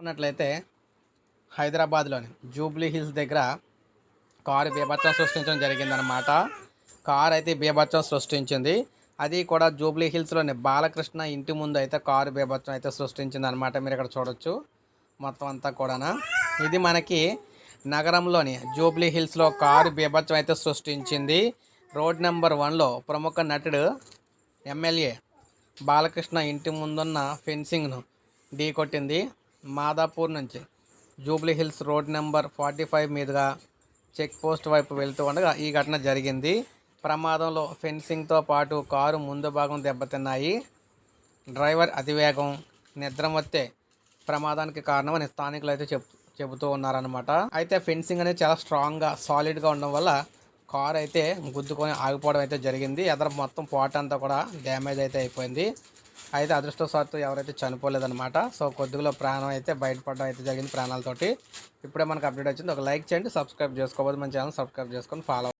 చూసుకున్నట్లయితే హైదరాబాద్లోని Jubilee hills దగ్గర కారు బీభత్సం సృష్టించడం జరిగిందనమాట కారు అయితే బీభత్సం సృష్టించింది. అది కూడా జూబ్లీ హిల్స్లోని బాలకృష్ణ ఇంటి ముందు అయితే కారు బీభత్సం అయితే సృష్టించింది అనమాట మీరు ఇక్కడ చూడొచ్చు. మొత్తం అంతా కూడా ఇది మనకి నగరంలోని జూబ్లీ హిల్స్లో కారు బీభత్సం అయితే సృష్టించింది. రోడ్ నెంబర్ వన్లో ప్రముఖ నటుడు ఎమ్మెల్యే బాలకృష్ణ ఇంటి ముందున్న ఫెన్సింగ్ను ఢీ కొట్టింది మాదాపూర్ నుంచి Jubilee Hills road number forty five మీదుగా చెక్ పోస్ట్ వైపు వెళ్తూ ఉండగా ఈ ఘటన జరిగింది. ప్రమాదంలో ఫెన్సింగ్తో పాటు కారు ముందు భాగం దెబ్బతిన్నాయి. డ్రైవర్ అతివేగం నిద్రమత్తే ప్రమాదానికి కారణమని స్థానికులు అయితే చెప్ చెబుతూ ఉన్నారనమాట అయితే ఫెన్సింగ్ అనేది చాలా స్ట్రాంగ్గా సాలిడ్గా ఉండడం వల్ల కార్ అయితే గుద్దుకొని ఆగిపోవడం అయితే జరిగింది. ఎదర మొత్తం పాట అంతా కూడా డ్యామేజ్ అయితే అయిపోయింది. అయితే అదృష్టవశాత్తు ఎవరైతే చనిపోలేదన్నమాట. సో కొద్దిగా ప్రాణం అయితే బయటపడడం అయితే జరిగింది ప్రాణాలతోటి. ఇప్పుడే మనకు అప్డేట్ వచ్చింది. ఒక లైక్ చేయండి సబ్స్క్రైబ్ చేసుకోవద్దు మన ఛానల్ సబ్స్క్రైబ్ చేసుకొని ఫాలో